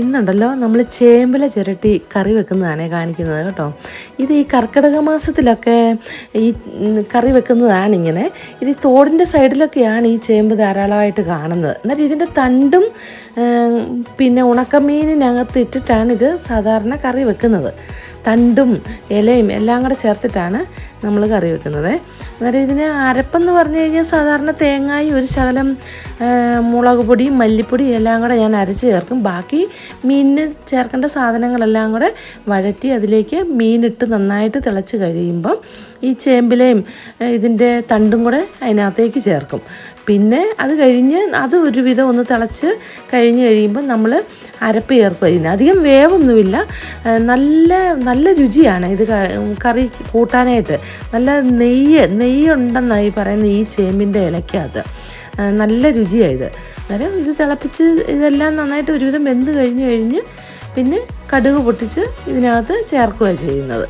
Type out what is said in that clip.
ഇന്നുണ്ടല്ലോ നമ്മൾ ചേമ്പില ചിരട്ടി കറി വെക്കുന്നതാണ് കാണിക്കുന്നത് കേട്ടോ. ഇത് ഈ കർക്കിടക മാസത്തിലൊക്കെ ഈ കറി വെക്കുന്നതാണ് ഇങ്ങനെ ഇത് ഈ തോടിന്റെ സൈഡിലൊക്കെയാണ് ഈ ചേമ്പ് ധാരാളമായിട്ട് കാണുന്നത്. എന്നിട്ട് ഇതിന്റെ തണ്ടും പിന്നെ ഉണക്കമീനിനകത്ത് ഇട്ടിട്ടാണ് ഇത് സാധാരണ കറി വെക്കുന്നത്. തണ്ടും ഇലയും എല്ലാം കൂടെ ചേർത്തിട്ടാണ് നമ്മൾ കറി വെക്കുന്നത്. അന്നേരം ഇതിന് അരപ്പെന്ന് പറഞ്ഞു കഴിഞ്ഞാൽ സാധാരണ തേങ്ങായും ഒരു ശകലം മുളക് പൊടിയും മല്ലിപ്പൊടിയും എല്ലാം കൂടെ ഞാൻ അരച്ച് ചേർക്കും. ബാക്കി മീനിന് ചേർക്കേണ്ട സാധനങ്ങളെല്ലാം കൂടെ വഴറ്റി അതിലേക്ക് മീനിട്ട് നന്നായിട്ട് തിളച്ച് കഴിയുമ്പം ഈ ചേമ്പിലയും ഇതിന്റെ തണ്ടും കൂടെ അതിനകത്തേക്ക് ചേർക്കും. പിന്നെ അത് കഴിഞ്ഞ് അത് ഒരുവിധം ഒന്ന് തിളച്ച് കഴിഞ്ഞ് കഴിയുമ്പോൾ നമ്മൾ അരപ്പ് ചേർക്കുക അതിന്. അധികം വേവൊന്നുമില്ല. നല്ല നല്ല രുചിയാണ് ഇത് കറി കൂട്ടാനായിട്ട്. നല്ല നെയ്യ് നെയ്യുണ്ടെന്നായി പറയുന്ന ഈ ചേമ്പിന്റെ ഇലയ്ക്കകത്ത് നല്ല രുചിയായത് അന്നേരം ഇത് തിളപ്പിച്ച് ഇതെല്ലാം നന്നായിട്ട് ഒരുവിധം വെന്ത് കഴിഞ്ഞ് കഴിഞ്ഞ് പിന്നെ കടുക് പൊട്ടിച്ച് ഇതിനകത്ത് ചേർക്കുക ചെയ്യുന്നത്.